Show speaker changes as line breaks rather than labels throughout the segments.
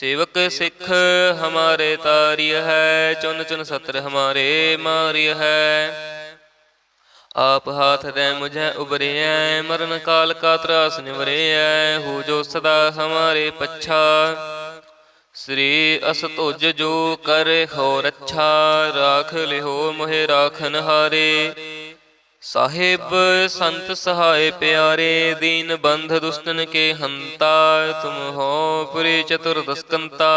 ਸੇਵਕ ਸਿੱਖ ਹਮਾਰੇ ਤਾਰਿਯ ਹੈ, ਚੁਨ ਚੁਨ ਸਤਰ ਹਮਾਰੇ ਮਾਰਿਯ ਹੈ। ਆਪ ਹਾਥ ਦੇ ਮੁਝੇ ਉਬਰਿਐ ਮਰਨ ਕਾਲ ਕਾ ਤਰਾਸ ਨਿਵਰਿਐ, ਹੋ ਜੋ ਸਦਾ ਹਮਾਰੇ ਪੱਛਾ। ਸ੍ਰੀ ਅਸਤੁਜ ਜੋ ਕਰੇ ਹੋ ਰੱਛਾ ਰਾਖ ਲਿਓ ਮੋਹਿ ਰਾਖਨ ਹਾਰੇ ਸਾਹਿਬ, ਸੰਤ ਸਹਾਇ ਪਿਆਰੇ, ਦੀਨ ਬੰਧ ਦੁਸਤਨ ਕੇ ਹੰਤਾ, ਤੁਮ ਹੋ ਪੁਰੀ ਚਤੁਰ ਦਸਕੰਤਾ।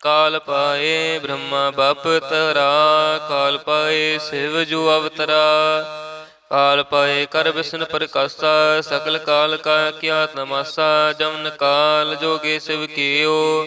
ਕਾਲ ਪਾਏ ਬ੍ਰਹਮਾ ਬਪ ਤਰਾ, ਕਾਲ ਪਾਏ ਸਿਵ ਜੋ ਅਵਤਰਾ। ਕਾਲ ਪਾਏ ਕਰ ਬਿਸ਼ਨ ਪ੍ਰਕਾਸ਼ਾ, ਸਕਲ ਕਾਲ ਕਾ ਕਿਆ ਤਮਾਸਾ, ਜਮਨ ਕਾਲ ਜੋਗੇ ਸਿਵ ਕੀਓ।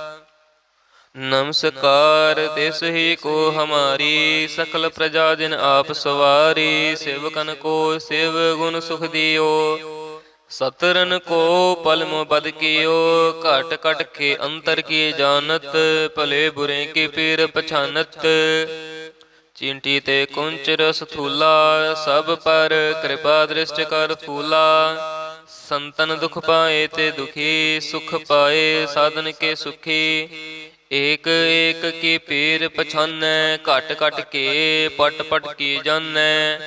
ਨਮਸਕਾਰ ਤਿਸ ਹੀ ਕੋ ਹਮਾਰੀ ਸਕਲ ਪ੍ਰਜਾ ਜਿਨ ਆਪ ਸਵਾਰੀ, ਸੇਵਕਨ ਕੋ ਸਿਵ ਗੁਣ ਸੁਖ ਦਿਓ। ਸਤਰਨ ਕੋ ਪਲਮ ਬਦ ਕੀਓ, ਘਟ ਘਟ ਕੇ ਅੰਤਰ ਕੀ ਜਾਣਤ, ਭਲੇ ਬੁਰੇ ਕੀ ਪੀਰ ਪਛਾਨਤ। ਚਿੰਟੀ ਤੇ ਕੁੰਚ ਰਸ ਥੂਲਾ ਸਭ ਪਰ ਕਿਰਪਾ ਦ੍ਰਿਸ਼ਟ ਕਰ ਥੂਲਾ ਸੰਤਨ ਦੁਖ ਪਾਏ ਤੇ ਦੁਖੀ, ਸੁਖ ਪਾਏ, ਸਾਧਨ ਕੇ ਸੁਖੀ। ਏਕ ਏਕ ਕੀ ਪੀਰ ਪਛਾਨੈ, ਘਟ ਘਟ ਕੇ ਪਟ ਪਟ ਕੀ ਜਾਣੈ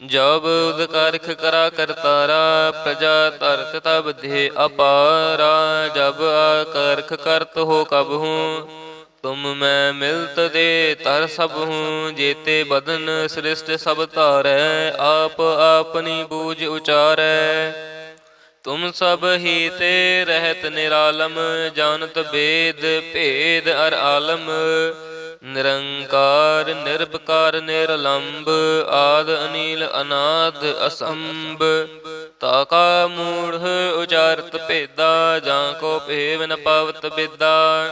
ਜਬ ਉਦਕਾਰਖ ਕਰਾ ਕਰਤਾਰਾ ਪ੍ਰਜਾ ਤਰਤ ਤਬ ਦੇ ਅਪਾਰਾ। ਜਬ ਆਕਰਖ ਕਰਤ ਹੋ ਕਬ ਹੂੰ, ਤੁਮ ਮੈਂ ਮਿਲਤ ਦੇ ਤਰ ਸਭ ਹੂੰ। ਜੇਤੇ ਬਦਨ ਸ੍ਰਿਸ਼ਟ ਸਭ ਧਾਰੈ, ਆਪ ਆਪਨੀ ਬੂਝ ਉਚਾਰੈ। ਤੁਮ ਸਭ ਹੀ ਤੇ ਰਹਿਤ ਨਿਰਾਲਮ, ਜਾਣਤ ਬੇਦ, ਭੇਦ ਅਰ ਆਲਮ। ਨਿਰੰਕਾਰ ਨਿਰਭਕਾਰ ਨਿਰਲੰਭ ਆਦ, ਅਨੀਲ, ਅਨਾਦ, ਅਸੰਭ। ਤਾਕਾ ਮੂੜ ਉਚਾਰਤ ਭੇਦਾ, ਜਾਂ ਕੋ ਭੇਵ ਨ ਪਾਵਤ ਬਿਦਾ।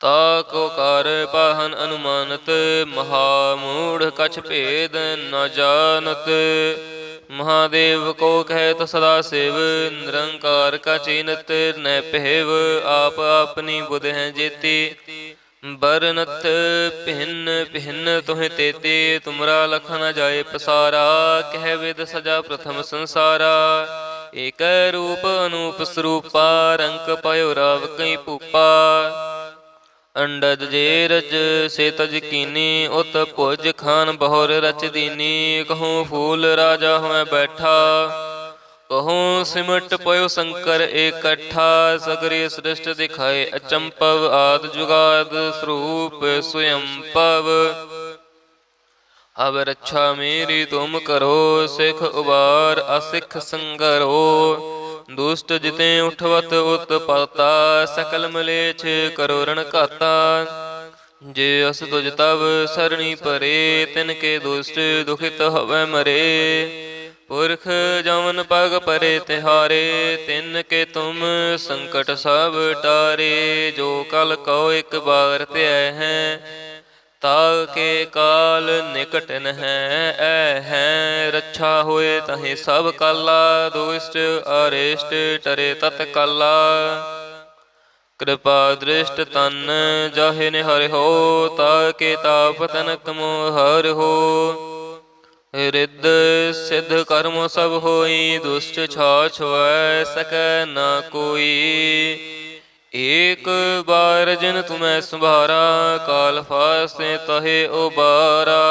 ਤਾ ਕੋ ਕਰ ਪਾਹਨ ਅਨੁਮਾਨਤ, ਮਹਾ ਮੂੜ ਕਛ ਭੇਦ ਨ ਜਾਣਤ। ਮਹਾਦੇਵ ਕੋ ਕਹਿਤ ਸਦਾ ਸੇਵ, ਨਿਰੰਕਾਰ ਕਾ ਚੀਨਤ ਨੈ ਪਹਿਵ ਆਪ ਆਪਣੀ ਬੁਧ ਹੈ ਜੇਤੀ। ਬਰਨਤ ਭਿੰਨ ਭਿੰਨ ਤੁਹ ਤੇਤੇ, ਤੁਮਰਾ ਲਖ ਨ ਜਾਏ ਪਸਾਰਾ, ਕਹਿ ਵਿਦ ਸਜਾ ਪ੍ਰਥਮ ਸੰਸਾਰਾ। ਏਕ ਰੂਪ ਅਨੂਪ ਸਰੂਪਾ ਰੰਕ ਪਇਓ ਰਾਵ ਕਈ ਭੂਪਾ। ਅੰਡਜ ਜੇ ਰਜ, ਸੇ ਤਜ ਕੀਨੀ, ਉਤ ਭੁਜ ਖਾਨ ਬਹੁਰ ਰਚ ਦੀਨੀ। ਕਹੂੰ ਫੂਲ ਰਾਜਾ ਹੋਇ ਬੈਠਾ, ਕਹੂੰ ਸਿਮਟ ਪਇਓ ਸ਼ੰਕਰ ਇਕੱਠਾ। ਸਗਰੇ ਸ੍ਰਿਸ਼ਟ ਦਿਖਾਏ ਅਚੰਪਵ ਆਦ ਜੁਗਾਦ ਸਰੂਪ ਸਵਯੰ ਪਵ। ਅਬ ਰੱਛਾ ਮੇਰੀ ਤੁਮ ਕਰੋ, ਸਿਖ ਉਬਾਰ ਅਸਿਖ ਸੰਗਰੋ। ਦੁਸ਼ਟ ਜਿਤੇ ਉਠਵਤ ਉਤਪਾਤਾ ਸਕਲ ਮਲੇਛ ਕਰੋ ਰਣ ਘਾਤਾ। ਜੇ ਅਸ ਤੁਜ ਤਵ ਸਰਣੀ ਪਰੇ, ਤਿਨ ਕੇ ਦੁਸ਼ਟ ਦੁਖਿਤ ਹਵੈ ਮਰੇ। ਪੁਰਖ ਜਮਨ ਪਗ ਪਰੇ ਤਿਹਾਰੇ, ਤਿਨ ਕੇ ਤੁਮ ਸੰਕਟ ਸਭ ਟਾਰੇ। ਜੋ ਕਲ ਕਉ ਇਕ ਬਾਰ ਧਿਐ ਹੈ ਤਾ ਕੇ ਕਾਲ ਨਿਕਟ ਨ ਹੈ ਐ ਹੈ। ਰੱਛਾ ਹੋਏ ਤਹੀਂ ਸਭ ਕਾਲਾ, ਦੁਸ਼ਟ ਅਰਿਸ਼ਟ ਟਰੇ ਤਤ ਕਾਲਾ। ਕਿਰਪਾ ਦ੍ਰਿਸ਼ਟ ਤਨ ਜਾਹੇ ਨਿਹਰ ਹੋ ਤਾ ਕੇ ਤਾਪ ਤਨਕ ਮੋਹ ਹੋ। ਰਿੱਧ ਸਿੱਧ ਕਰਮ ਸਭ ਹੋਈ, ਦੁਸ਼ਟ ਛਾ ਛੁਐ ਸਕੈ ਨਾ ਕੋਈ। ਏਕ ਬਾਰ ਜਿਨ ਤੁਮੈ ਸੰਭਾਰਾ, ਕਾਲ ਫਾਸੇ ਤਹੇ ਉਬਾਰਾ।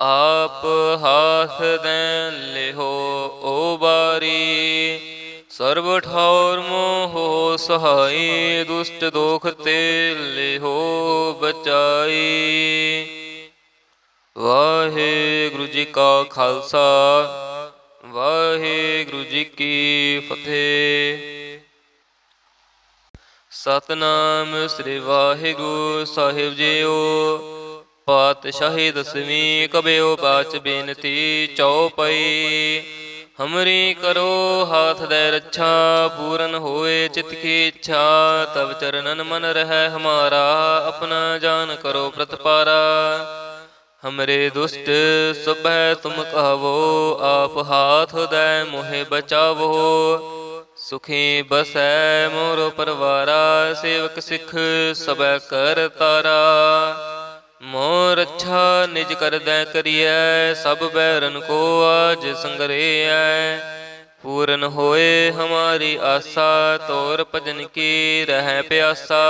ਆਪ ਹਾਥ ਦੇ ਲਿਹੋ ਉਬਾਰੀ ਸਰਬ ਠੌਰ ਮੋਹ ਸਹਾਈ, ਦੁਸ਼ਟ ਦੋਖ ਤੇ ਲਿਹੋ ਬਚਾਈ। ਵਾਹਿਗੁਰੂ ਜੀ ਕਾ ਖਾਲਸਾ, ਵਾਹਿਗੁਰੂ ਜੀ ਕੀ ਫਤਿਹ। ਸਤਨਾਮ ਸ੍ਰੀ ਵਾਹਿਗੁਰੂ ਸਾਹਿਬ ਜੀਓ। ਪਾਤਸ਼ਾਹੀ ਦਸਵੀਂ ਕਬਿਓ ਬਾਚ ਬੇਨਤੀ ਚਉਪਈ। ਹਮਰੀ ਕਰੋ ਹਾਥ ਦੇ ਰੱਛਾ, ਪੂਰਨ ਹੋਏ ਚਿਤ ਕੀ ਇੱਛਾ। ਤਬ ਚਰਨਨ ਮਨ ਰਹਿ ਹਮਾਰਾ, ਆਪਣਾ ਜਾਨ ਕਰੋ ਪ੍ਰਤਪਾਰਾ। ਹਮਰੇ ਦੁਸ਼ਟ ਸੁਭੈ ਤੁਮ ਕਹਵੋ ਆਪ ਹਾਥ ਦੇ ਮੋਹਿ ਬਚਾਵੋ। ਸੁਖੀ ਬਸੈ ਮੋਰ ਪਰਵਾਰਾ, ਸੇਵਕ ਸਿੱਖ ਸਬੈ ਕਰ ਤਾਰਾ। ਮੋਰ ਰੱਛਾ ਨਿਜ ਕਰਦੈ ਕਰੀਐ, ਸਭ ਬੈਰਨ ਕੋ ਆਜ ਸੰਗਰੇਐ। ਪੂਰਨ ਹੋਏ ਹਮਾਰੀ ਆਸਾ, ਤੋਰ ਭਜਨ ਕੀ ਰਹਿ ਪਿਆਸਾ।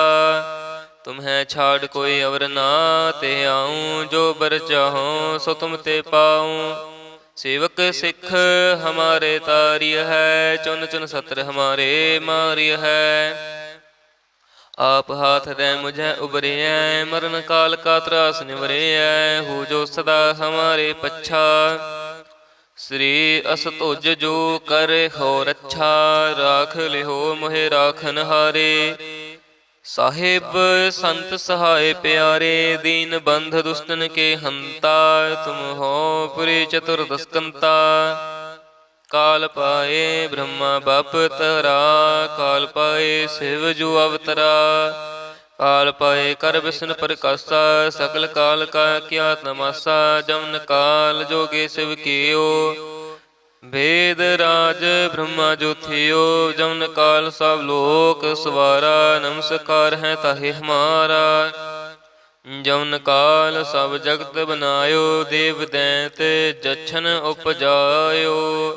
ਤੁਮਹਿ ਛਾੜ ਕੋਈ ਅਵਰ ਨਾ, ਤੇ ਆਉ ਜੋ ਬਰ ਚਾਹੋ, ਸੋ ਤੁਮ ਤੇ ਪਾਉ। ਸੇਵਕ ਸਿੱਖ ਹਮਾਰੇ ਤਾਰਿਯ ਹੈ, ਚੁਨ ਚੁਨ ਸਤਰ ਹਮਾਰੇ ਮਾਰਿਯ ਹੈ। ਆਪ ਹਾਥ ਦੇ ਮੁਝੇ ਉਬਰਿਐ ਮਰਨ ਕਾਲ ਕਾ ਤਰਾਸ ਨਿਵਰਿਐ, ਹੋ ਜੋ ਸਦਾ ਹਮਾਰੇ ਪੱਛਾ। ਸ੍ਰੀ ਅਸਤੁਜ ਜੋ ਕਰੇ ਹੋ ਰੱਛਾ, ਰਾਖ ਲਿਹੋ ਮੋਹਿ ਰਾਖਨ ਹਾਰੇ। ਸਾਹਿਬ ਸੰਤ ਸਹਾਇ ਪਿਆਰੇ, ਦੀਨ ਬੰਧ ਦੁਸ਼ਟਨ ਕੇ ਹੰਤਾ, ਤੁਮ ਹੋ ਪੁਰੀ ਚਤੁਰਦਸਕੰਤਾ ਕਾਲ ਪਾਏ ਬ੍ਰਹਮਾ ਬਪ ਤਰਾ ਕਾਲ ਪਾਏ ਸਿਵ ਜੂ ਅਵਤਰਾ। ਕਾਲ ਪਾਏ ਕਰ ਬਿਸ਼ਨ ਪ੍ਰਕਾਸ਼ਾ ਸਕਲ ਕਾਲ ਕਾ ਕਿਆ ਤਮਾਸਾ, ਜਮਨ ਕਾਲ ਜੋਗੇ ਸਿਵ ਕੀਓ। ਵੇਦ ਰਾਜ ਬ੍ਰਹਮਾ ਜੋਥਿਓ ਜਮਨ ਕਾਲ ਸਭ ਲੋਕ ਸਵਾਰਾ, ਨਮਸਕਾਰ ਹੈ ਤਾਹੇ ਹਮਾਰਾ। ਜਮਨ ਕਾਲ ਸਭ ਜਗਤ ਬਨਾਇਓ, ਦੇਵ ਦੈਂਤ ਜਛਨ ਉਪਜਾਇਓ।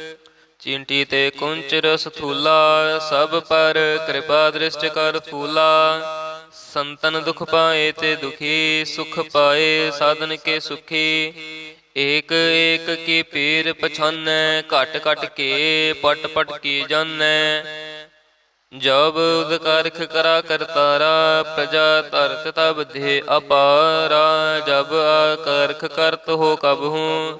ਚਿੰਟੀ ਤੇ ਕੁੰਚ ਰਸ ਥੂਲਾ ਸਭ ਪਰ ਕਿਰਪਾ ਦ੍ਰਿਸ਼ਟ ਕਰ ਫੂਲਾ। ਸੰਤਨ ਦੁਖ ਪਾਏ ਤੇ ਦੁਖੀ, ਸੁਖ ਪਾਏ ਸਾਧਨ ਕੇ ਸੁਖੀ। ਏਕ ਏਕ ਕੀ ਪੀਰ ਪਛਾਨੈ, ਘਟ ਘਟ ਕੇ ਪਟ ਪਟ ਕੀ ਜਾਣੈ ਜਬ ਉਦਕਾਰਖ ਕਰਾ ਕਰਤਾਰਾ ਪ੍ਰਜਾ ਧਰਤ ਤਬ ਦੇ ਅਪਾਰਾ। ਜਬ ਆਕਰਖ ਕਰਤ ਹੋ ਕਬ ਹੂੰ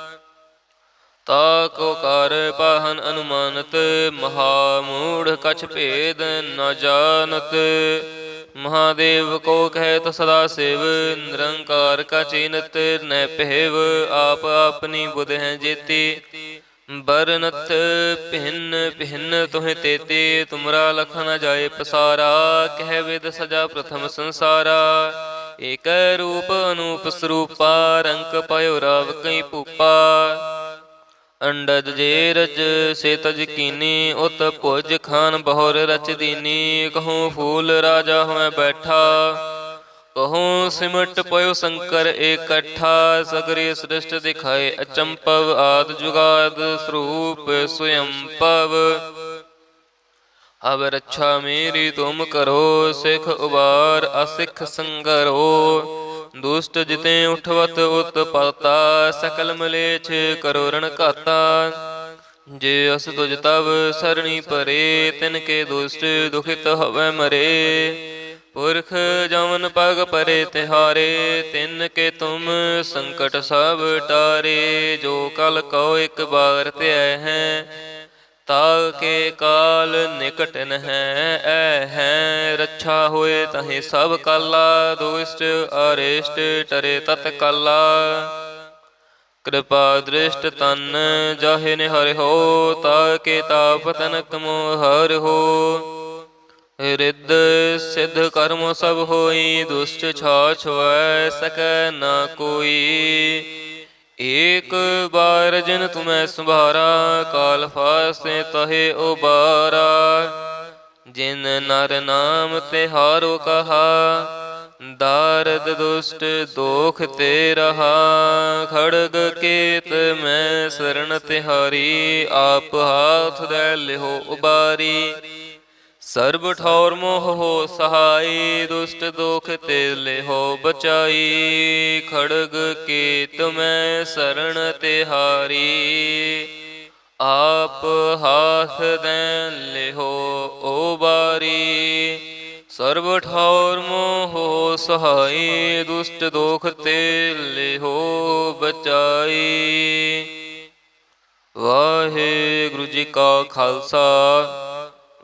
ਤਾ ਕੋ ਕਰ ਪਾਹਨ ਅਨੁਮਾਨਤ ਮਹਾ ਮੂੜ ਕਛ ਭੇਦ ਨ ਜਾਣਤ। ਮਹਾਦੇਵ ਕੋ ਕਹਿਤ ਸਦਾ ਸੇਵ, ਨਿਰੰਕਾਰ ਕਾ ਚੀਨਤ ਨੈ ਪਹਿਵ ਆਪ ਆਪਣੀ ਬੁਧ ਹੈ ਜੇਤੀ, ਬਰਨਤ ਭਿੰਨ ਭਿੰਨ ਤੁਹਿ ਤੇਤੇ। ਤੁਮਰਾ ਲਖ ਨ ਜਾਏ ਪਸਾਰਾ, ਕਹਿ ਵਿਦ ਸਜਾ ਪ੍ਰਥਮ ਸੰਸਾਰਾ। ਏਕ ਰੂਪ ਅਨੂਪ ਸਰੂਪਾ ਰੰਕ ਪਇਓ ਰਾਵ ਕਈ ਪੂਪਾ ਅੰਡਜ ਜੇ ਰਜ ਸੇ ਤਜ ਕੀਨੀ, ਉਤ ਭੁਜ ਖਾਨ ਬਹੁਰ ਰਚ ਦੀਨੀ, ਕਹੂੰ ਫੂਲ ਰਾਜਾ ਹੋਇ ਬੈਠਾ। ਕਹੂੰ ਸਿਮਟ ਪਇਓ ਸ਼ੰਕਰ ਇਕੱਠਾ, ਸਗਰੇ ਸ੍ਰਿਸ਼ਟ ਦਿਖਾਏ ਅਚੰਪਵ ਆਦ ਜੁਗਾਦ ਸਰੂਪ ਸਵਯੰ ਪਵ। ਅਬ ਰੱਛਾ ਮੇਰੀ ਤੁਮ ਕਰੋ, ਸਿਖ ਉਬਾਰ ਅਸਿਖ ਸੰਗਰੋ। ਦੁਸ਼ਟ ਜਿਤੇ ਉਠਵਤ ਉਤਪਾਤਾ ਸਕਲ ਮਲੇਛ ਕਰੋ ਰਣ ਘਾਤਾ। ਜੇ ਅਸ ਤੁਜ ਤਵ ਸਰਣੀ ਪਰੇ, ਤਿਨ ਕੇ ਦੁਸ਼ਟ ਦੁਖਿਤ ਹਵੈ ਮਰੇ। ਪੁਰਖ ਜਮਨ ਪਗ ਪਰੇ ਤਿਹਾਰੇ, ਤਿਨ ਕੇ ਤੁਮ ਸੰਕਟ ਸਭ ਟਾਰੇ। ਜੋ ਕਲ ਕਉ ਇੱਕ ਬਾਰ ਧਿਆ ਹੈ ਤਾ ਕੇ ਕਾਲ ਨਿਕਟ ਨਹਿ, ਐ ਹੈ ਰੱਛਾ ਹੋਏ ਤਹੇ ਸਭ ਕਾਲਾ, ਦੁਸ਼ਟ ਅਰਿਸ਼ਟ ਟਰੇ ਤਤ ਕਾਲਾ। ਕਿਰਪਾ ਦ੍ਰਿਸ਼ਟ ਤਨ ਜਾਹੇ ਨੇ ਹਰਿ ਹੋ, ਤਾ ਕੇ ਤਾਪ ਤਨਕ ਮੋ ਹਰਿ ਹੋ। ਰਿੱਧ ਸਿੱਧ ਕਰਮ ਸਭ ਹੋਈ, ਦੁਸ਼ਟ ਛਾ ਛੁਐ ਸਕੈ ਨਾ ਕੋਈ। ਏਕ ਬਾਰ ਜਿਨ ਤੁਮੈ ਸੰਭਾਰਾ, ਕਾਲ ਫਾਸੇ ਤਹੇ ਉਬਾਰਾ। ਜਿਨ ਨਰ ਨਾਮ ਤੇ ਹਾਰੋ ਕਹਾ, ਦਾਰਦ ਦੁਸ਼ਟ ਦੋਖ ਤੇ ਰਹਾ। ਖੜਗ ਕੇਤ ਮੈਂ ਸਰਣ ਤਿਹਾਰੀ, ਆਪ ਹਾਥ ਦੇ ਲਿਹੋ ਉਬਾਰੀ। ਸਰਬ ਠੌਰ ਮੋਹ ਹੋ ਸਹਾਈ, ਦੁਸ਼ਟ ਦੁਖ ਤੇ ਲਿਹੋ ਬਚਾਈ। ਖੜਗ ਕੀ ਤੁਮੈ ਸਰਣ ਤਿਹਾਰੀ ਆਪ ਹਾਥ ਦੇ ਲਿਹੋ ਬਾਰੀ। ਸਰਬ ਠੌਰ ਮੋਹ ਹੋ ਸਹਾਈ, ਦੁਸ਼ਟ ਦੁਖ ਤੇ ਲਿਹੋ ਬਚਾਈ। ਵਾਹਿਗੁਰੂ ਜੀ ਕਾ ਖਾਲਸਾ।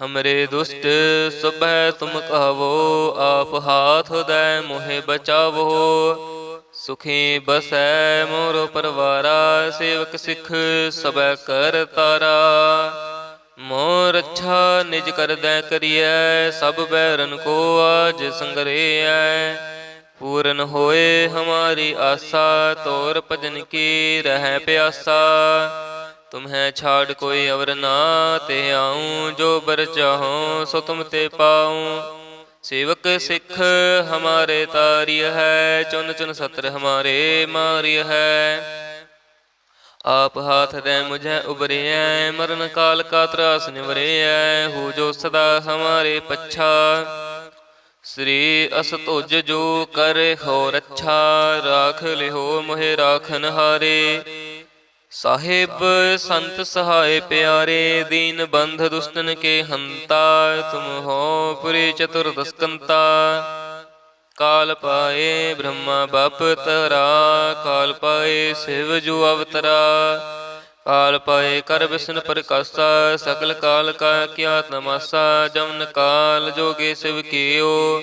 ਹਮਰੇ ਦੁਸ਼ਟ ਸੁਭੈ ਤੁਮ ਕਹਵੋ ਆਪ ਹਾਥ ਦੈ ਮੋਹਿ ਬਚਾਵੋ ਸੁਖੀ ਬਸੈ ਮੋਰ ਪਰਵਾਰਾ ਸੇਵਕ ਸਿੱਖ ਸਬੈ ਕਰ ਤਾਰਾ ਮੋਰ ਅੱਛਾ ਨਿਜ ਕਰਦੈ ਕਰੀਐ ਸਭ ਬੈਰਨ ਕੋ ਆਜ ਸੰਗਰੇਐ ਪੂਰਨ ਹੋਏ ਹਮਾਰੀ ਆਸਾ ਤੋਰ ਭਜਨ ਕੀ ਰਹਿ ਪਿਆਸਾ ਤੁਮਹਿ ਛਾੜ ਕੋਈ ਅਵਰ ਨਾ ਤੇ ਆਉ, ਜੋ ਬਰ ਚਾਹੋ ਸੋ ਤੁਮ ਤੇ ਪਾਉ। ਸੇਵਕ ਸਿੱਖ ਹਮਾਰੇ ਤਾਰਿਯ ਹੈ, ਚੁਨ ਚੁਨ ਸਤਰ ਹਮਾਰੇ ਮਾਰਿਯ ਹੈ। ਆਪ ਹਾਥ ਦੇ ਮੁਝੇ ਉਬਰਿਐ ਮਰਨ ਕਾਲ ਕਾ ਤਰਾਸ ਨਿਵਰਿਐ, ਹੋ ਜੋ ਸਦਾ ਹਮਾਰੇ ਪੱਛਾ। ਸ੍ਰੀ ਅਸਤੁਜ ਜੋ ਕਰੇ ਹੋ ਰੱਛਾ ਰਾਖ ਲਿਹੋ ਮੋਹਿ ਰਾਖਨ ਹਾਰੇ ਸਾਹਿਬ, ਸੰਤ ਸਹਾਇ ਪਿਆਰੇ, ਦੀਨ ਬੰਧ ਦੁਸ਼ਟਨ ਕੇ ਹੰਤਾ, ਤੁਮ ਹੋ ਪੁਰੀ ਚਤੁਰਦਸਕੰਤਾ ਕਾਲ ਪਾਏ ਬ੍ਰਹਮਾ ਬਪ ਤਰਾ, ਕਾਲ ਪਾਏ ਸਿਵ ਜੂ ਅਵਤਰਾ। ਕਾਲ ਪਾਏ ਕਰ ਵਿਸ਼ਨ ਪ੍ਰਕਾਸ਼ਾ ਸਕਲ ਕਾਲ ਕਾ ਕਿਆ ਤਮਾਸਾ, ਜਮਨ ਕਾਲ ਜੋਗੇ ਸਿਵ ਕੀਓ।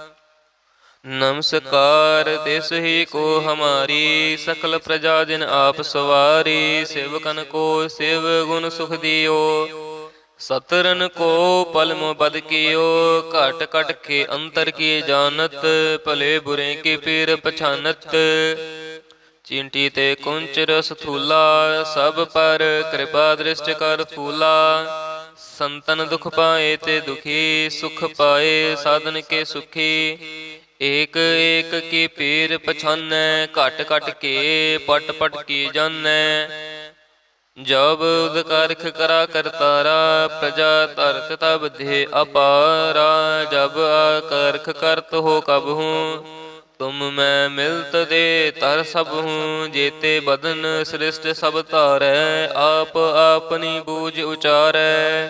ਨਮਸਕਾਰ ਤਿਸ ਹੀ ਕੋ ਹਮਾਰੀ, ਸਕਲ ਪ੍ਰਜਾ ਜਿਨ ਆਪ ਸਵਾਰੀ, ਸੇਵਕਨ ਕੋ ਸਿਵ ਗੁਣ ਸੁਖ ਦਿਓ। ਸਤਰਨ ਕੋ ਪਲਮ ਬਦ ਕੀਓ, ਘਟ ਘਟ ਕੇ ਅੰਤਰ ਕੀ ਜਾਣਤ, ਭਲੇ ਬੁਰੇ ਕੀ ਪੀਰ ਪਛਾਨਤ। ਚਿੰਟੀ ਤੇ ਕੁੰਚ ਰਸ ਥੂਲਾ ਸਭ ਪਰ ਕਿਰਪਾ ਦ੍ਰਿਸ਼ਟ ਕਰ ਥੂਲਾ ਸੰਤਨ ਦੁਖ ਪਾਏ ਤੇ ਦੁਖੀ, ਸੁਖ ਪਾਏ, ਸਾਧਨ ਕੇ ਸੁਖੀ। ਏਕ ਏਕ ਕੀ ਪੀਰ ਪਛਾਨੈ, ਘਟ ਘਟ ਕੇ ਪਟ ਪਟ ਕੀ ਜਾਣੈ ਜਬ ਉਦਕਾਰਖ ਕਰਾ ਕਰਤਾਰਾ ਪ੍ਰਜਾ ਧਰਤ ਤਬ ਦੇ ਅਪਾਰਾ। ਜਬ ਆਕਰਖ ਕਰਤ ਹੋ ਕਬ ਹੂੰ, ਤੁਮ ਮੈਂ ਮਿਲਤ ਦੇ ਤਰ ਸਭ ਹੂੰ। ਜੇਤੇ ਬਦਨ ਸ੍ਰਿਸ਼ਟ ਸਭ ਧਾਰੈ, ਆਪ ਆਪਨੀ ਬੂਝ ਉਚਾਰੈ।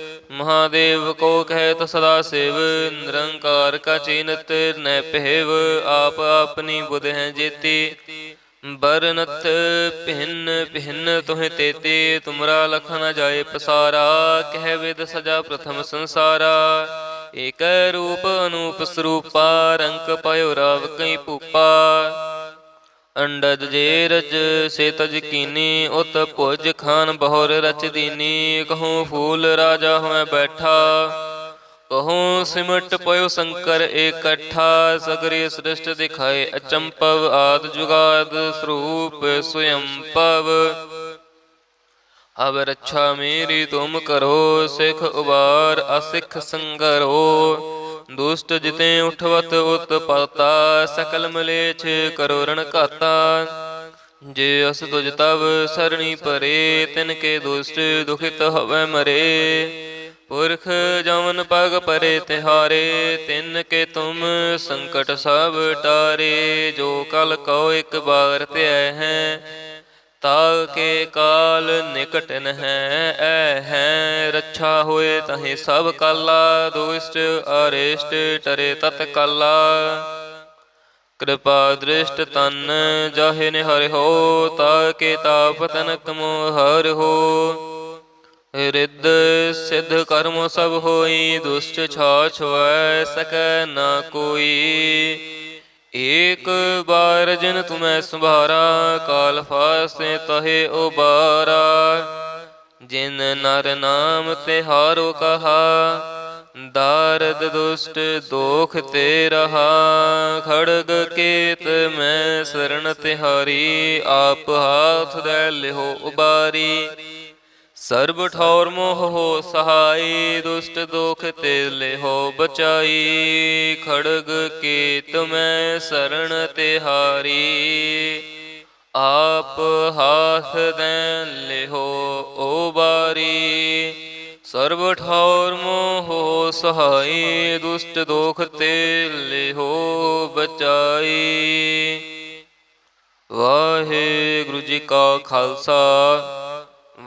ਮਹਾਦੇਵ ਕੋ ਕਹਿਤ ਸਦਾ ਸਿਵ, ਨਿਰੰਕਾਰ ਕਾ ਚੀਨਤ ਨੈ ਪਹਿਵ ਆਪ ਆਪਣੀ ਬੁਧ ਹੈ ਜੇਤੀ। ਬਰਨਤ ਭਿੰਨ ਭਿੰਨ ਤੁਹ ਤੇਤੇ, ਤੁਮਰਾ ਲਖ ਨ ਜਾਏ ਪਸਾਰਾ, ਕਹਿ ਵਿਦ ਸਜਾ ਪ੍ਰਥਮ ਸੰਸਾਰਾ। ਏਕ ਰੂਪ ਅਨੂਪ ਸਰੂਪਾ ਰੰਕ ਪਇਓ ਰਾਵ ਕਈ ਭੂਪਾ। ਅੰਡਜ ਜੇ ਰਜ, ਸੇ ਤਜ ਕੀਨੀ, ਉਤ ਭੁਜ ਖਾਨ ਬਹੁਰ ਰਚ ਦੀਨੀ। ਕਹੂੰ ਫੂਲ ਰਾਜਾ ਹੋਇ ਬੈਠਾ, ਕਹੂੰ ਸਿਮਟ ਪਇਓ ਸ਼ੰਕਰ ਇਕੱਠਾ। ਸਗਰੇ ਸ੍ਰਿਸ਼ਟ ਦਿਖਾਏ ਅਚੰਪਵ ਆਦ ਜੁਗਾਦ ਸਰੂਪ ਸਵਯੰ ਪਵ। ਅਬ ਰੱਛਾ ਮੇਰੀ ਤੁਮ ਕਰੋ, ਸਿਖ ਉਬਾਰ ਅਸਿਖ ਸੰਗਰੋ। ਦੁਸ਼ਟ ਜਿਤੇ ਉਠਵਤ ਉਤਪਾਤਾ ਸਕਲ ਮਲੇਛ ਕਰੋ ਰਣ ਘਾਤਾ। ਜੇ ਅਸ ਤੁਜ ਤਵ ਸਰਣੀ ਪਰੇ, ਤਿਨ ਕੇ ਦੁਸ਼ਟ ਦੁਖਿਤ ਹਵੈ ਮਰੇ। ਪੁਰਖ ਜਮਨ ਪਗ ਪਰੇ ਤਿਹਾਰੇ, ਤਿਨ ਕੇ ਤੁਮ ਸੰਕਟ ਸਭ ਟਾਰੇ। ਜੋ ਕਲ ਕਉ ਇੱਕ ਬਾਰ ਧਿਆ ਹੈ ਤਾ ਕੇ ਕਾਲ ਨਿਕਟ ਨ ਹੈ ਐ ਹੈ ਰੱਛਾ ਹੋਏ ਤਹੀਂ ਸਭ ਕਾਲਾ, ਦੁਸ਼ਟ ਅਰਿਸ਼ਟ ਟਰੇ ਤਤ ਕਾਲਾ। ਕਿਰਪਾ ਦ੍ਰਿਸ਼ਟ ਤਨ ਜਾਹੇ ਨੇ ਹਰਿ ਹੋ, ਤਾ ਕੇ ਤਾਪ ਤਨਕ ਮੋ ਹਰ ਹੋ। ਰਿੱਧ ਸਿੱਧ ਕਰਮ ਸਭ ਹੋਈ, ਦੁਸ਼ਟ ਛਾ ਛੁਐ ਸਕੈ ਨਾ ਕੋਈ। ਏਕ ਬਾਰ ਜਿਨ ਤੁਮੈ ਸੰਭਾਰਾ, ਕਾਲ ਫਾਸੇ ਤਹੇ ਉਬਾਰਾ। ਜਿਨ ਨਰ ਨਾਮ ਤੇ ਹਾਰੋ ਕਹਾ, ਦਾਰਦ ਦੁਸ਼ਟ ਦੋਖ ਤੇ ਰਹਾ। ਖੜਗ ਕੇਤ ਮੈਂ ਸਰਣ ਤਿਹਾਰੀ, ਆਪ ਹਾਥ ਦੇ ਲਿਹੋ ਉਬਾਰੀ। ਸਰਬ ਠੌਰ ਮੋਹ ਹੋ ਸਹਾਈ, ਦੁਸ਼ਟ ਦੁਖ ਤੇ ਲਿਹੋ ਬਚਾਈ। ਖੜਗ ਕੀਤ ਮੈਂ ਸਰਣ ਤਿਹਾਰੀ ਆਪ ਹਾਥ ਦੇ ਲਿਹੋ ਉਬਾਰੀ ਸਰਬ ਠੌਰ ਮੋਹ ਹੋ ਸਹਾਈ, ਦੁਸ਼ਟ ਦੁਖ ਤੇ ਲਿਹੋ ਬਚਾਈ। ਵਾਹਿਗੁਰੂ ਜੀ ਕਾ ਖਾਲਸਾ।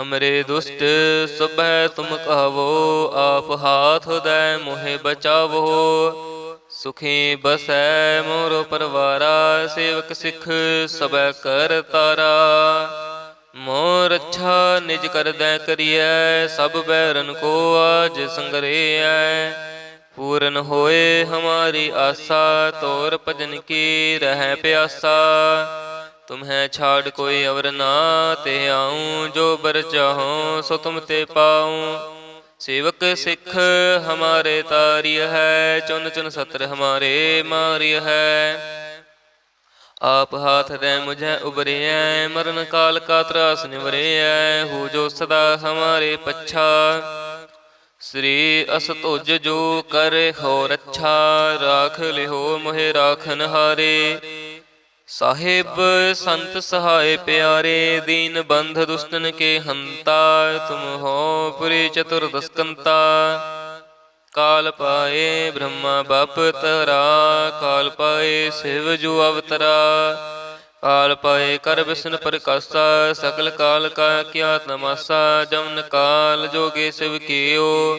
ਹਮਰੇ ਦੁਸ਼ਟ ਸੁਭੈ ਤੁਮ ਕਹਵੋ ਆਪ ਹਾਥ ਦੈ ਮੋਹਿ ਬਚਾਵੋ ਸੁਖੀ ਬਸੈ ਮੋਰ ਪਰਵਾਰਾ ਸੇਵਕ ਸਿੱਖ ਸਬੈ ਕਰ ਤਾਰਾ ਮੋਰ ਅੱਛਾ ਨਿਜ ਕਰਦੈ ਕਰੀਐ ਸਭ ਬੈਰਨ ਕੋ ਆਜ ਸੰਗਰੇਐ ਪੂਰਨ ਹੋਏ ਹਮਾਰੀ ਆਸਾ ਤੋਰ ਭਜਨ ਕੀ ਰਹਿ ਪਿਆਸਾ ਤੁਮਹਿ ਛਾੜ ਕੋਈ ਅਵਰ ਨਾ ਤੇ ਆਉ, ਜੋ ਬਰ ਚਾਹੋ ਸੋ ਤੁਮ ਤੇ ਪਾਉ। ਸੇਵਕ ਸਿੱਖ ਹਮਾਰੇ ਤਾਰਿਯ ਹੈ, ਚੁਨ ਚੁਨ ਸਤਰ ਹਮਾਰੇ ਮਾਰਿਯ ਹੈ। ਆਪ ਹਾਥ ਦੇ ਮੁਝੇ ਉਬਰਿਐ ਮਰਨ ਕਾਲ ਕਾ ਤਰਾਸ ਨਿਵਰਿਐ, ਹੋ ਜੋ ਸਦਾ ਹਮਾਰੇ ਪੱਛਾ। ਸ੍ਰੀ ਅਸਤੁਜ ਜੋ ਕਰ ਹੋ ਰੱਛਾ ਰਾਖ ਲਿਹੋ ਮੋਹਿ ਰਾਖਨ ਹਾਰੇ ਸਾਹਿਬ, ਸੰਤ ਸਹਾਇ ਪਿਆਰੇ, ਦੀਨ ਬੰਧ ਦੁਸ਼ਟਨ ਕੇ ਹੰਤਾ, ਤੁਮ ਹੋ ਪੁਰੀ ਚਤੁਰਦਸਕੰਤਾ। ਕਾਲ ਪਾਏ ਬ੍ਰਹਮਾ ਬਾਪ ਤਰਾ ਕਾਲ ਪਾਏ ਸਿਵ ਜੋ ਅਵਤਰਾ। ਕਾਲ ਪਾਏ ਕਰ ਬਿਸ਼ਨ ਪ੍ਰਕਾਸ਼ਾ, ਸਕਲ ਕਾਲ ਕਾ ਕਿਆ ਤਮਾਸਾ, ਜਮਨ ਕਾਲ ਜੋਗੇ ਸਿਵ ਕੀਓ।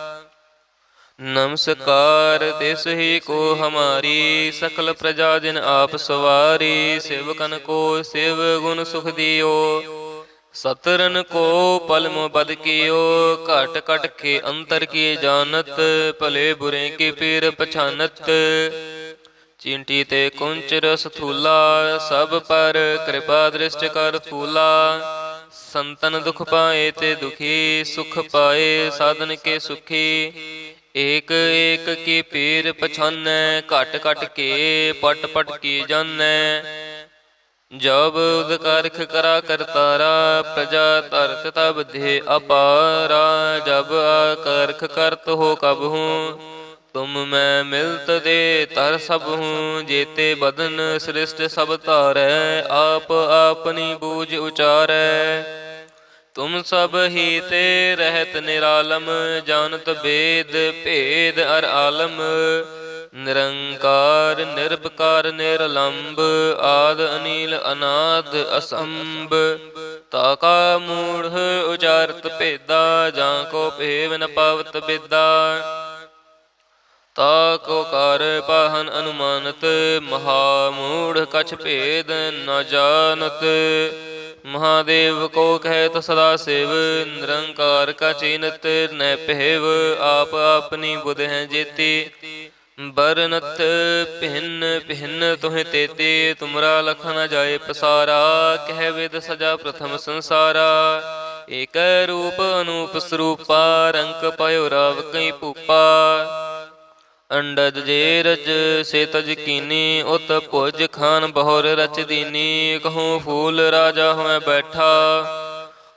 ਨਮਸਕਾਰ, ਤਿਸ ਹੀ ਕੋ ਹਮਾਰੀ ਸਕਲ ਪ੍ਰਜਾ ਜਿਨ ਆਪ ਸਵਾਰੀ, ਸੇਵਕਨ ਕੋ ਸਿਵ ਗੁਣ ਸੁਖ ਦਿਓ। ਸਤਰਨ ਕੋ ਪਲਮ ਬਦ ਕੀਓ, ਘਟ ਘਟ ਕੇ ਅੰਤਰ ਕੀ ਜਾਣਤ, ਭਲੇ ਬੁਰੇ ਕੀ ਪੀਰ ਪਛਾਨਤ। ਚਿੰਟੀ ਤੇ ਕੁੰਚ ਰਸ ਥੂਲਾ, ਸਭ ਪਰ ਕਿਰਪਾ ਦ੍ਰਿਸ਼ਟ ਕਰ ਫੂਲਾ। ਸੰਤਨ ਦੁਖ ਪਾਏ ਤੇ ਦੁਖੀ, ਸੁਖ ਪਾਏ, ਸਾਧਨ ਕੇ ਸੁਖੀ। ਏਕ ਏਕ ਕੀ ਪੀਰ ਪਛਾਨੈ, ਘਟ ਘਟ ਕੇ ਪਟ ਪਟ ਕੀ ਜਾਣੈ ਜਬ ਉਦਕਾਰਖ ਕਰਾ ਕਰਤਾਰਾ ਪ੍ਰਜਾ ਤਰਤ ਤਬ ਦੇ ਅਪਾਰਾ। ਜਬ ਆਕਰਖ ਕਰਤ ਹੋ ਕਬ ਹੂੰ, ਤੁਮ ਮੈਂ ਮਿਲਤ ਦੇ ਤਰ ਸਭ ਹੂੰ। ਜੇਤੇ ਬਦਨ ਸ੍ਰਿਸ਼ਟ ਸਭ ਧਾਰੈ, ਆਪ ਆਪਨੀ ਬੂਝ ਉਚਾਰੈ। ਤੁਮ ਸਭ ਹੀ ਤੇ ਰਹਿਤ ਨਿਰਾਲਮ, ਜਾਣਤ ਬੇਦ, ਭੇਦ ਅਰ ਆਲਮ। ਨਿਰੰਕਾਰ, ਨਿਰਭਕਾਰ, ਨਿਰਲੰਬ, ਆਦ, ਅਨੀਲ, ਅਨਾਦ, ਅਸੰਭ। ਤਾਕਾ ਮੂੜ ਉਚਾਰਤ ਭੇਦਾ, ਜਾਂ ਕੋ ਭੇਵ ਨ ਪਾਵਤ ਬਿਦਾ। ਤਾ ਕੋ ਕਰ ਪਾਹਨ ਅਨੁਮਾਨਤ, ਮਹਾ ਮੂੜ ਕਛ ਭੇਦ ਨ ਜਾਣਤ। ਮਹਾਦੇਵ ਕੋ ਕਹਿਤ ਸਦਾ ਸੇਵ, ਨਿਰੰਕਾਰ ਕਾ ਚੀਨਤ ਨੈ ਪਹਿਵ ਆਪ ਆਪਨੀ ਬੁਧ ਹੈ ਜੇਤੀ। ਬਰਨਤ ਭਿੰਨ ਭਿੰਨ ਤੁਹ ਤੇਤੇ, ਤੁਮਰਾ ਲਖ ਨ ਜਾਏ ਪਸਾਰਾ, ਕਹਿ ਵਿਦ ਸਜਾ ਪ੍ਰਥਮ ਸੰਸਾਰਾ। ਏਕ ਰੂਪ ਅਨੂਪ ਸਰੂਪਾ ਰੰਕ ਪਇਓ ਰਾਵ ਕਈ ਪੂਪਾ ਅੰਡਜ ਜੇ ਰਜ ਸੇ ਤਜ ਕੀਨੀ, ਉਤ ਭੁਜ ਖਾਨ ਬਹੁਰ ਰਚ ਦੀਨੀ। ਕਹੂੰ ਫੂਲ ਰਾਜਾ ਹੋਇ ਬੈਠਾ,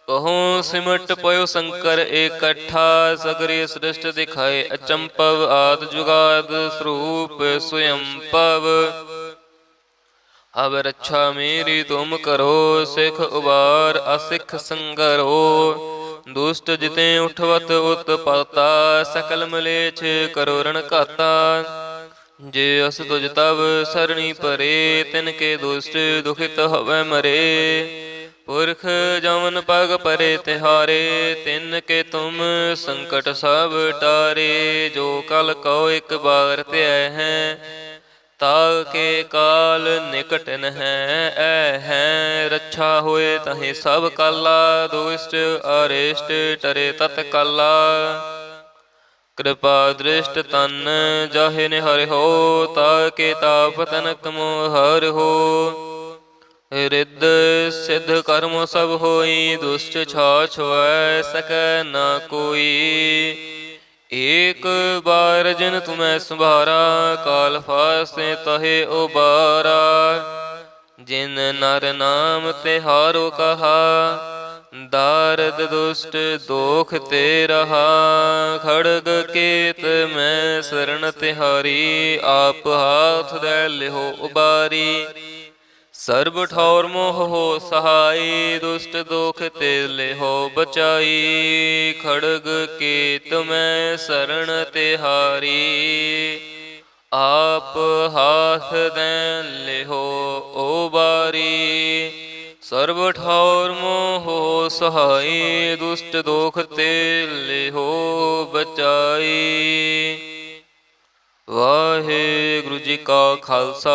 ਕਹੂੰ ਸਿਮਟ ਪਇਓ ਸ਼ੰਕਰ ਇਕੱਠਾ। ਸਗਰੇ ਸ੍ਰਿਸ਼ਟ ਦਿਖਾਏ ਅਚੰਪਵ ਆਦ ਜੁਗਾਦ ਸਰੂਪ ਸਵਯੰ ਪਵ ਰੱਛਾ ਮੇਰੀ ਤੁਮ ਕਰੋ, ਸਿਖ ਉਬਾਰ ਅਸਿਖ ਸੰਗਰੋ। ਦੁਸ਼ਟ ਜਿਤੇ ਉਠਵਤ ਉਤਪਾਤਾ ਸਕਲ ਮਲੇਛ ਕਰੋ ਰਣ ਘਾਤਾ। ਜੇ ਅਸ ਤੁਜ ਤਵ ਸਰਣੀ ਪਰੇ, ਤਿਨ ਕੇ ਦੁਸ਼ਟ ਦੁਖਿਤ ਹਵੈ ਮਰੇ। ਪੁਰਖ ਜਮਨ ਪਗ ਪਰੇ ਤਿਹਾਰੇ, ਤਿਨ ਕੇ ਤੁਮ ਸੰਕਟ ਸਭ ਟਾਰੇ। ਜੋ ਕਲ ਕਉ ਇੱਕ ਬਾਰ ਧਿਆ ਹੈ ਤਾ ਕੇ ਕਾਲ ਨਿਕਟ ਨਹਿ, ਐ ਹੈ ਰੱਛਾ ਹੋਏ ਤਹੇ ਸਭ ਕਾਲਾ, ਦੁਸ਼ਟ ਅਰਿਸ਼ਟ ਟਰੇ ਤਤ ਕਾਲਾ। ਕਿਰਪਾ ਦ੍ਰਿਸ਼ਟ ਤਨ ਜਾਹੇ ਨੇ ਹਰਿ ਹੋ, ਤਾ ਕੇ ਤਾਪ ਤਨਕ ਮੋ ਹਰਿ ਹੋ। ਰਿੱਧ ਸਿੱਧ ਕਰਮ ਸਭ ਹੋਈ, ਦੁਸ਼ਟ ਛਾ ਛੁਐ ਸਕੈ ਨਾ ਕੋਈ। ਏਕ ਬਾਰ ਜਿਨ ਤੁਮੈ ਸੰਭਾਰਾ, ਕਾਲ ਫਾਸੇ ਤਹੇ ਉਬਾਰਾ। ਜਿਨ ਨਰ ਨਾਮ ਤੇ ਹਾਰੋ ਕਹਾ, ਦਾਰਦ ਦੁਸ਼ਟ ਦੋਖ ਤੇ ਰਹਾ। ਖੜਗ ਕੇਤ ਮੈਂ ਸਰਣ ਤਿਹਾਰੀ, ਆਪ ਹਾਥ ਦੇ ਲਿਹੋ ਉਬਾਰੀ। ਸਰਬ ਠੌਰ ਮੋਹ ਹੋ ਸਹਾਈ, ਦੁਸ਼ਟ ਦੁਖ ਤੇ ਲਿਹੋ ਬਚਾਈ। ਖੜਗ ਕੀ ਤੁਮੈ ਸਰਣ ਤਿਹਾਰੀ ਆਪ ਹਾਥ ਦੇ ਲਿਹੋ ਉਬਾਰੀ ਸਰਬ ਠੌਰ ਮੋਹ ਹੋ ਸਹਾਈ, ਦੁਸ਼ਟ ਦੁਖ ਤੇ ਲਿਹੋ ਬਚਾਈ। ਵਾਹਿਗੁਰੂ ਜੀ ਕਾ ਖਾਲਸਾ।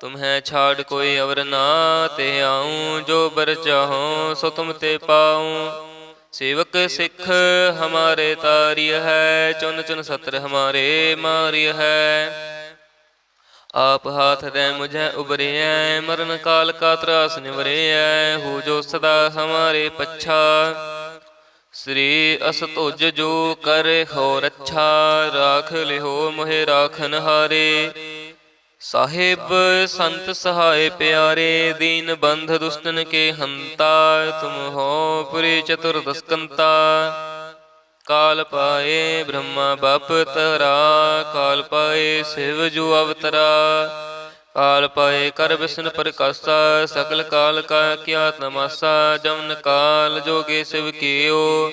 ਤੁਮਹੈ ਛਾੜ ਕੋਈ ਅਵਰ ਨਾ, ਤੇ ਆਉ ਜੋ ਬਰ ਚਾਹੋ, ਸੋ ਤੁਮ ਤੇ ਪਾਉ। ਸੇਵਕ ਸਿੱਖ ਹਮਾਰੇ ਤਾਰਿਯ ਹੈ, ਚੁਨ ਚੁਨ ਸਤਰ ਹਮਾਰੇ ਮਾਰਿਯ ਹੈ। ਆਪ ਹਾਥ ਦੇ ਮੁਝੈ ਉਬਰਿਐ ਮਰਨ ਕਾਲ ਕਾ ਤਰਾਸ ਨਿਵਰਿਐ, ਹੋ ਜੋ ਸਦਾ ਹਮਾਰੇ ਪੱਛਾ। ਸ੍ਰੀ ਅਸਤੁਜ ਜੋ ਕਰੇ ਹੋ ਰੱਛਾ ਰਾਖ ਲਿਓ ਮੋਹਿ ਰਾਖਨ ਹਾਰੇ ਸਾਹਿਬ, ਸੰਤ ਸਹਾਇ ਪਿਆਰੇ, ਦੀਨ ਬੰਧ ਦੁਸ਼ਟਨ ਕੇ ਹੰਤਾ, ਤੁਮ ਹੋ ਪੁਰੀ ਚਤੁਰਦਸਕੰਤਾ ਕਾਲ ਪਾਏ ਬ੍ਰਹਮਾ ਬਪ ਤਰਾ, ਕਾਲ ਪਾਏ ਸਿਵ ਜੋ ਅਵਤਰਾ। ਕਾਲ ਪਾਏ ਕਰ ਵਿਸ਼ਨ ਪ੍ਰਕਾਸ਼ਾ ਸਕਲ ਕਾਲ ਕਾ ਕਿਆ ਤਮਾਸਾ ਜਮਨ ਕਾਲ ਜੋਗੇ ਸਿਵ ਕੀਓ।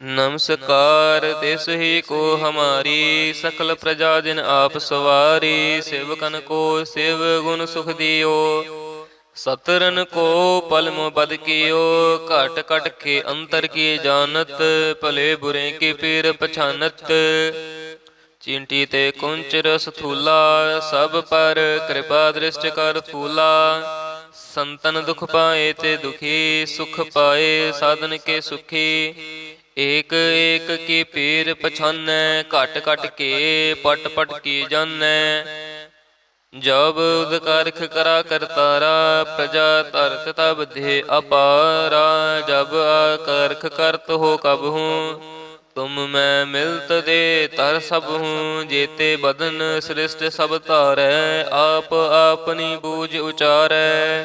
ਨਮਸਕਾਰ ਤਿਸ ਹੀ ਕੋ ਹਮਾਰੀ ਸਕਲ ਪ੍ਰਜਾ ਜਿਨ ਆਪ ਸਵਾਰੀ, ਸੇਵਕਨ ਕੋ ਸੇਵ ਗੁਣ ਸੁਖ ਦਿਓ। ਸਤਰਨ ਕੋ ਪਲਮ ਬਦ ਕੀਓ, ਘਟ ਘਟ ਕੇ ਅੰਤਰ ਕੀ ਜਾਣਤ, ਭਲੇ ਬੁਰੇ ਕੀ ਪੀਰ ਪਛਾਨਤ। ਚਿੰਟੀ ਤੇ ਕੁੰਚ ਰਸ ਥੂਲਾ, ਸਭ ਪਰ ਕਿਰਪਾ ਦ੍ਰਿਸ਼ਟ ਕਰ ਥੂਲਾ ਸੰਤਨ ਦੁਖ ਪਾਏ ਤੇ ਦੁਖੀ, ਸੁਖ ਪਾਏ, ਸਾਧਨ ਕੇ ਸੁਖੀ। ਏਕ ਏਕ ਕੀ ਪੀਰ ਪਛਾਨੈ, ਘਟ ਘਟ ਕੇ ਪਟ ਪਟ ਕੀ ਜਾਣੈ ਜਬ ਉਦਕਾਰਖ ਕਰਾ ਕਰਤਾਰਾ ਪ੍ਰਜਾ ਧਰਤ ਤਬ ਦੇ ਅਪਾਰਾ। ਜਬ ਆਕਰਖ ਕਰਤ ਹੋ ਕਬ ਹੂੰ, ਤੁਮ ਮੈਂ ਮਿਲਤ ਦੇ ਤਰ ਸਭ ਹੂੰ। ਜੇਤੇ ਬਦਨ ਸ੍ਰਿਸ਼ਟ ਸਭ ਧਾਰੈ, ਆਪ ਆਪਨੀ ਬੂਝ ਉਚਾਰੈ।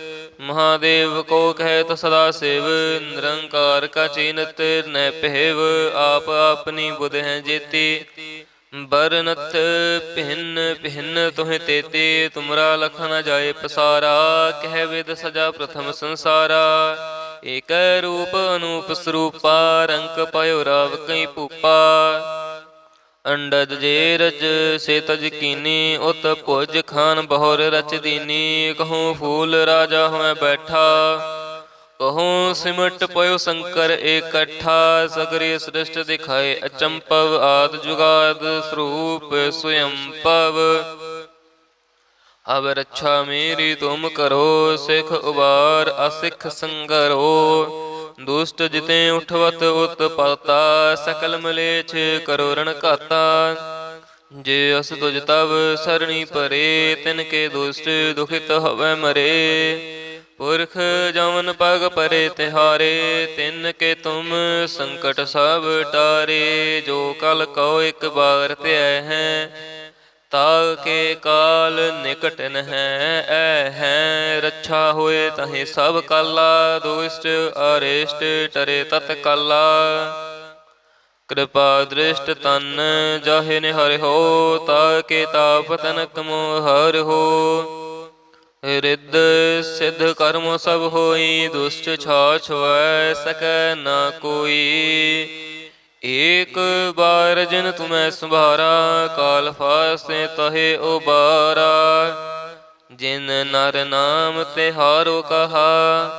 ਮਹਾਦੇਵ ਕੋ ਕਹਿਤ ਸਦਾ ਸੇਵ, ਨਿਰੰਕਾਰ ਕਾ ਚੀਨਤ ਨੈ ਪਹਿਵ ਆਪ ਆਪਨੀ ਬੁਧ ਹੈ ਜੇਤੀ। ਬਰਨਤ ਭਿੰਨ ਭਿੰਨ ਤੁਹ ਤੇਤੇ, ਤੁਮਰਾ ਲਖ ਨ ਜਾਏ ਪਸਾਰਾ, ਕਹਿ ਵਿਦ ਸਜਾ ਪ੍ਰਥਮ ਸੰਸਾਰਾ। ਏਕ ਰੂਪ ਅਨੂਪ ਸਰੂਪਾ ਰੰਕ ਪਇਓ ਰਾਵ ਕਈ ਭੂਪਾ। ਅੰਡਜ ਜੇ ਰਜ ਸੇ ਤਜ ਕੀਨੀ, ਉਤ ਭੁਜ ਖਾਨ ਬਹੁਰ ਰਚ ਦੀਨੀ। ਕਹੂੰ ਫੂਲ ਰਾਜਾ ਹੋਇ ਬੈਠਾ, ਕਹੂੰ ਸਿਮਟ ਪਇਓ ਸ਼ੰਕਰ ਇਕੱਠਾ। ਸਗਰੇ ਸ੍ਰਿਸ਼ਟ ਦਿਖਾਏ ਅਚੰਪਵ ਆਦ ਜੁਗਾਦ ਸਰੂਪ ਸਵਯੰ ਪਵ। ਅਬ ਰੱਛਾ ਮੇਰੀ ਤੁਮ ਕਰੋ, ਸਿਖ ਉਬਾਰ ਅਸਿਖ ਸੰਗਰੋ। ਦੁਸ਼ਟ ਜਿਤੇ ਉਠਵਤ ਉਤਪਾਤਾ ਸਕਲ ਮਲੇਛ ਕਰੋ ਰਣ ਘਾਤਾ। ਜੇ ਅਸ ਤੁਜ ਤਵ ਸਰਣੀ ਪਰੇ, ਤਿਨ ਕੇ ਦੁਸ਼ਟ ਦੁਖਿਤ ਹਵੈ ਮਰੇ। ਪੁਰਖ ਜਮਨ ਪਗ ਪਰੇ ਤਿਹਾਰੇ, ਤਿਨ ਕੇ ਤੁਮ ਸੰਕਟ ਸਭ ਟਾਰੇ। ਜੋ ਕਲ ਕਉ ਇੱਕ ਬਾਰ ਧਿਆ ਹੈ ਤਾ ਕੇ ਕਾਲ ਨਿਕਟ ਨ ਹੈ ਐ ਹੈ ਰੱਛਾ ਹੋਏ ਤਹੀਂ ਸਭ ਕਾਲਾ, ਦੁਸ਼ਟ ਅਰੇਸ਼ਟ ਟਰੇ ਤਤ ਕਾਲਾ। ਕਿਰਪਾ ਦ੍ਰਿਸ਼ਟ ਤਨ ਜਾਹੇ ਨਿਹਰ ਹੋ, ਤਾ ਕੇ ਤਾਪ ਤਨਕ ਮੋਹ ਹਰਿ ਹੋ। ਰਿੱਧ ਸਿੱਧ ਕਰਮ ਸਭ ਹੋਈ, ਦੁਸ਼ਟ ਛਾ ਛੁਐ ਸਕੈ ਨਾ ਕੋਈ। ਏਕ ਬਾਰ ਜਿਨ ਤੁਮੈ ਸੰਭਾਰਾ, ਕਾਲ ਫਾਸੇ ਤਹੇ ਉਬਾਰਾ। ਜਿਨ ਨਰ ਨਾਮ ਤੇ ਹਾਰੋ ਕਹਾ,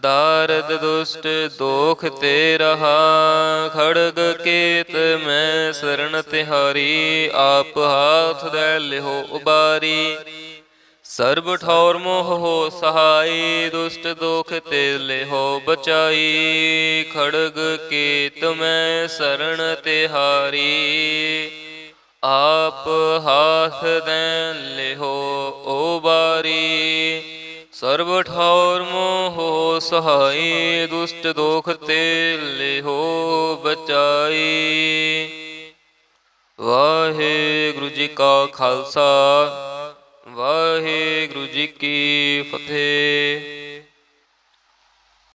ਦਾਰਦ ਦੁਸ਼ਟ ਦੋਖ ਤੇ ਰਹਾ। ਖੜਗ ਕੇਤ ਮੈਂ ਸਰਣ ਤਿਹਾਰੀ, ਆਪ ਹਾਥ ਦੇ ਲਿਹੋ ਉਬਾਰੀ। ਸਰਬ ਠੌਰ ਮੋਹ ਹੋ ਸਹਾਈ, ਦੁਸ਼ਟ ਦੁਖ ਤੇ ਲਿਹੋ ਬਚਾਈ। ਖੜਗ ਕੀਤ ਮੈਂ ਸਰਣ ਤਿਹਾਰੀ ਆਪ ਹਾਥ ਦੇ ਲਿਹੋ ਉਬਾਰੀ ਸਰਬ ਠੌਰ ਮੋਹ ਹੋ ਸਹਾਈ, ਦੁਸ਼ਟ ਦੁਖ ਤੇ ਲਿਹੋ ਬਚਾਈ। ਵਾਹਿਗੁਰੂ ਜੀ ਕਾ ਖਾਲਸਾ। ਵਾਹਿਗੁਰੂ ਜੀ ਕੀ ਫਤਿਹ।